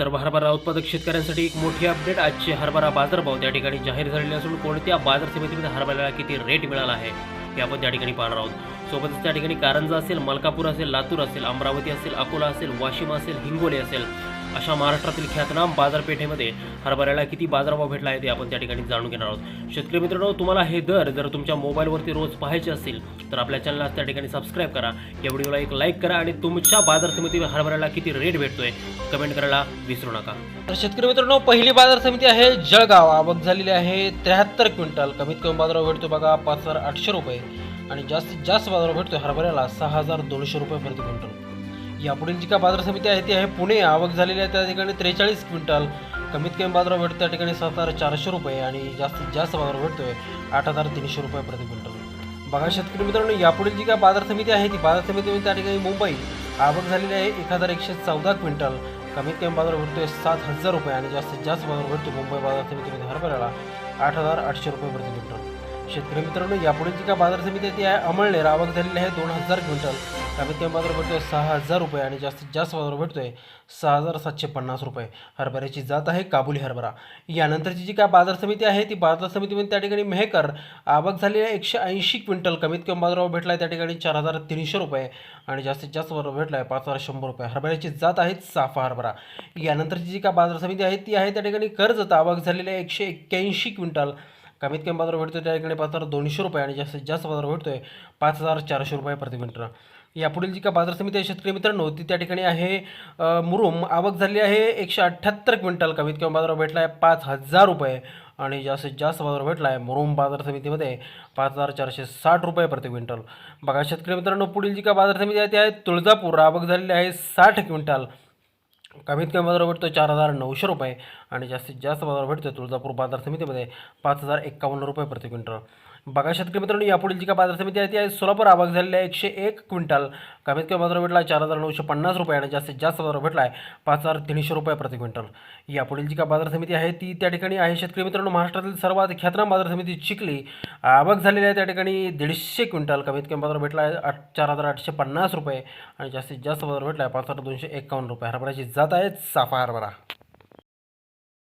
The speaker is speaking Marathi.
तर हरभरा उत्पादक शेतकऱ्यांसाठी एक मोठी अपडेट आजचे हरभरा बाजारभाव त्या ठिकाणी जाहीर झालेले असून कोणत्या बाजार समितीमध्ये हरभऱ्याला किती रेट मिळाला आहे हे आपण त्या ठिकाणी पाहणार आहोत. सोबतच त्या ठिकाणी कारंजा असेल मलकापूर असेल लातूर असेल अमरावती असेल अकोला असेल वाशिम असेल हिंगोली असेल अशा महाराष्ट्रातील ख्यातनाम बाजारपेठेमध्ये हरभऱ्याला किती बाजारभाव भेटला आहे ते आपण त्या ठिकाणी जाणून घेणार आहोत. शेतकरी मित्रांनो तुम्हाला हे दर जर तुमच्या मोबाईलवरती रोज पाहायचे असतील तर आपल्या चॅनलला त्या ठिकाणी सबस्क्राईब करा. या व्हिडिओला एक लाईक करा आणि तुमच्या बाजार समितीवर हरभऱ्याला किती रेट भेटतोय कमेंट करायला विसरू नका. तर शेतकरी मित्रांनो पहिली बाजार समिती आहे जळगाव. आवक झालेली आहे त्र्याहत्तर क्विंटल. कमीत कमी बाजारभाव भेटतो बघा पाच हजार आठशे रुपये. आणि जास्तीत जास्त बाजारावर भेटतो हरभऱ्याला सहा हजार दोनशे रुपये प्रति क्विंटल. यापुढील जी का बाजार समिती आहे ती आहे पुणे. आवक झालेली आहे त्या ठिकाणी त्रेचाळीस क्विंटल. कमीत कमी बाजारावर भेटतो त्या ठिकाणी सात हजार चारशे रुपये आणि जास्तीत जास्त बाजारावर भेटतोय आठ हजार तीनशे रुपये प्रति क्विंटल. बघा शेतकरी मित्रांनो यापुढील जी काय बाजार समिती आहे ती बाजार समितीमध्ये म्हणजे त्या ठिकाणी मुंबई. आवक झालेली आहे एक हजार एकशे चौदा क्विंटल. कमीत कमी बाजार भेटतोय सात हजार रुपये आणि जास्तीत जास्त बाजार भेटतो मुंबई बाजार समितीमध्ये हरभऱ्याला आठ हजार आठशे रुपये प्रति क्विंटल. शेतकरी मित्रांनो यापुढे जी काय बाजार समिती आहे ती आहे अमळनेर. आवक झालेली आहे दोन हजार क्विंटल. कमीत कमी बाजार भेटतोय सहा हजार रुपये आणि जास्तीत जास्त बाजार भेटतोय सहा हजार सातशे पन्नास रुपये. हरभऱ्याची जात आहे काबुली हरभरा. यानंतरची जी काय बाजार समिती आहे ती बाजार समितीमध्ये म्हणजे त्या ठिकाणी मेहकर. आवक झालेली आहे एकशे ऐंशी क्विंटल. कमीत कमी बाजारावर भेटला आहे त्या ठिकाणी चार हजार तीनशे रुपये आणि जास्तीत जास्त बाजार भेटला आहे पाच हजार शंभर रुपये. हरभऱ्याची जात आहे साफा हरभरा. यानंतरची जी काय बाजार समिती आहे ती आहे त्या ठिकाणी कर्जत. आवक झालेली आहे एकशे एक्क्याऐंशी क्विंटल. कमीत कमी बाजार भेटतो त्या ठिकाणी पाच हजार दोनशे रुपये आणि जास्तीत जास्त बाजार भेटतोय पाच हजार चारशे रुपये प्रति क्विंटल. यापुढील जी का बाजार समिती आहे शेतकरी मित्रांनो ती त्या ठिकाणी आहे मुरुम. आवक झाली आहे एकशे अठ्ठ्याहत्तर क्विंटल. कमीत कमी बाजार भेटला आहे पाच हजार रुपये आणि जास्तीत जास्त बाजार भेटला आहे मुरुम बाजार समितीमध्ये पाच हजार चारशे साठ रुपये प्रति क्विंटल. बघा शेतकरी मित्रांनो पुढील जी का बाजार समिती आहे ती आहे तुळजापूर. आवक झालेली आहे साठ क्विंटल. कमीत कमी बाजार भेटतो चार हजार नऊशे रुपये. आणि जास्तीत जास्त बाजार भेटतो तुळजापूर बाजार समितीमध्ये पाच हजार एक्कावन्न रुपये प्रति क्विंटल. बघा शेतकरी मित्रांनो यापुढील जी का बाजार समिती आहे ती आहे सोलापूर. आवक झालेली आहे एकशे एक क्विंटल. कमीत कमी बाजार भेटला चार हजार नऊशे पन्नास रुपये आणि जास्तीत जास्त बाजार भेटला आहे पाच हजार तीनशे रुपये प्रति क्विंटल. यापुढील जी का बाजार समिती आहे ती त्या ठिकाणी आहे. शेतकरी मित्रांनो महाराष्ट्रातील सर्वात ख्यातनाम बाजार समिती चिखली. आवक झालेली आहे त्या ठिकाणी दीडशे क्विंटल. कमीत कमी बाजार भेटला आहे आठ चार हजार आठशे पन्नास रुपये आणि जास्तीत जास्त बाजार भेटला आहे पाच हजार दोनशे एकावन्न रुपये. हरभऱ्याची जात आहे साफा हरभरा.